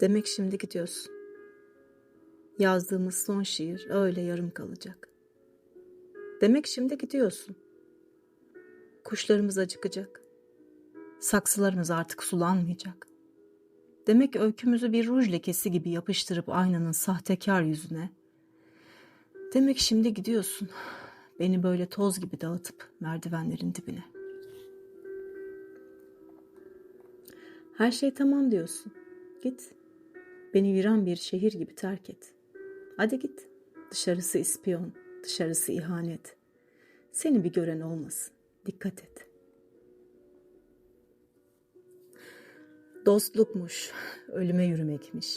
Demek şimdi gidiyorsun. Yazdığımız son şiir öyle yarım kalacak. Demek şimdi gidiyorsun. Kuşlarımız acıkacak. Saksılarımız artık sulanmayacak. Demek öykümüzü bir ruj lekesi gibi yapıştırıp aynanın sahtekar yüzüne. Demek şimdi gidiyorsun. Beni böyle toz gibi dağıtıp merdivenlerin dibine. Her şey tamam diyorsun. Git. Beni viran bir şehir gibi terk et. Hadi git. Dışarısı ispiyon, dışarısı ihanet. Seni bir gören olmasın. Dikkat et. Dostlukmuş, ölüme yürümekmiş,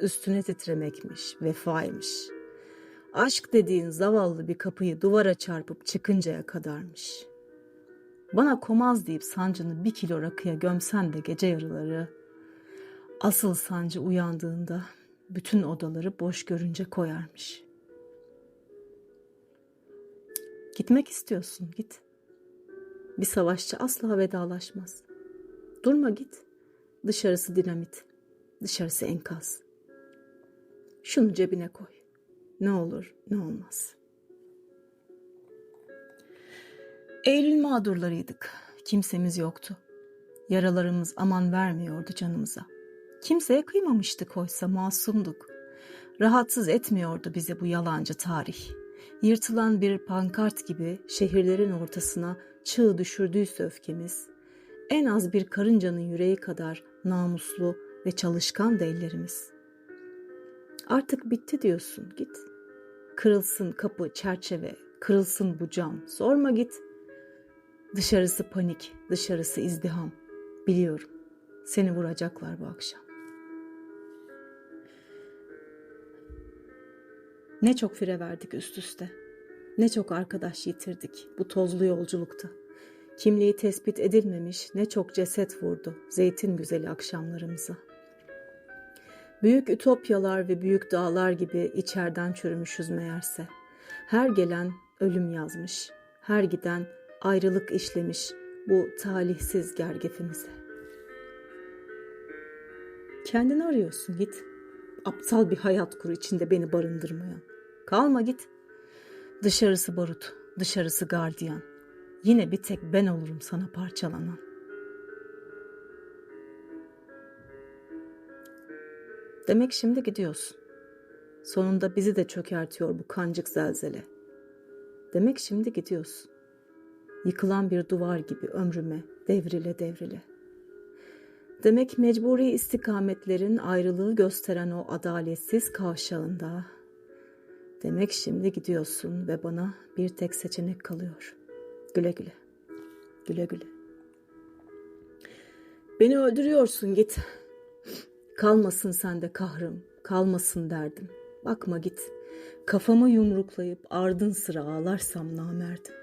üstüne titremekmiş, vefaymış. Aşk dediğin zavallı bir kapıyı duvara çarpıp çıkıncaya kadarmış. Bana komaz deyip sancını bir kilo rakıya gömsen de gece yarıları, asıl sancı uyandığında bütün odaları boş görünce koyarmış. Gitmek istiyorsun, git. Bir savaşçı asla vedalaşmaz. Durma git. Dışarısı dinamit, dışarısı enkaz. Şunu cebine koy. Ne olur, ne olmaz. Eylül mağdurlarıydık. Kimsemiz yoktu. Yaralarımız aman vermiyordu canımıza. Kimseye kıymamıştık oysa masumduk. Rahatsız etmiyordu bizi bu yalancı tarih. Yırtılan bir pankart gibi şehirlerin ortasına çığ düşürdüyse öfkemiz, en az bir karıncanın yüreği kadar namuslu ve çalışkan da ellerimiz. Artık bitti diyorsun git. Kırılsın kapı, çerçeve, kırılsın bu cam. Sorma git. Dışarısı panik, dışarısı izdiham. Biliyorum. Seni vuracaklar bu akşam. Ne çok fire verdik üst üste. Ne çok arkadaş yitirdik bu tozlu yolculukta. Kimliği tespit edilmemiş ne çok ceset vurdu zeytin güzeli akşamlarımıza. Büyük ütopyalar ve büyük dağlar gibi içerden çürümüşüz meğerse. Her gelen ölüm yazmış, her giden ayrılık işlemiş bu talihsiz gergefimize. Kendini arıyorsun git. Aptal bir hayat kur içinde beni barındırmayan. Kalma git. Dışarısı barut, dışarısı gardiyan. Yine bir tek ben olurum sana parçalanan. Demek şimdi gidiyorsun. Sonunda bizi de çökertiyor bu kancık zelzele. Demek şimdi gidiyorsun. Yıkılan bir duvar gibi ömrüme devrile devrile. Demek mecburi istikametlerin ayrılığı gösteren o adaletsiz kavşağında. Demek şimdi gidiyorsun ve bana bir tek seçenek kalıyor.'' Güle güle. Güle güle. Beni öldürüyorsun git. Kalmasın sende kahrım, kalmasın derdim. Bakma git. Kafamı yumruklayıp ardın sıra ağlarsam namerdim.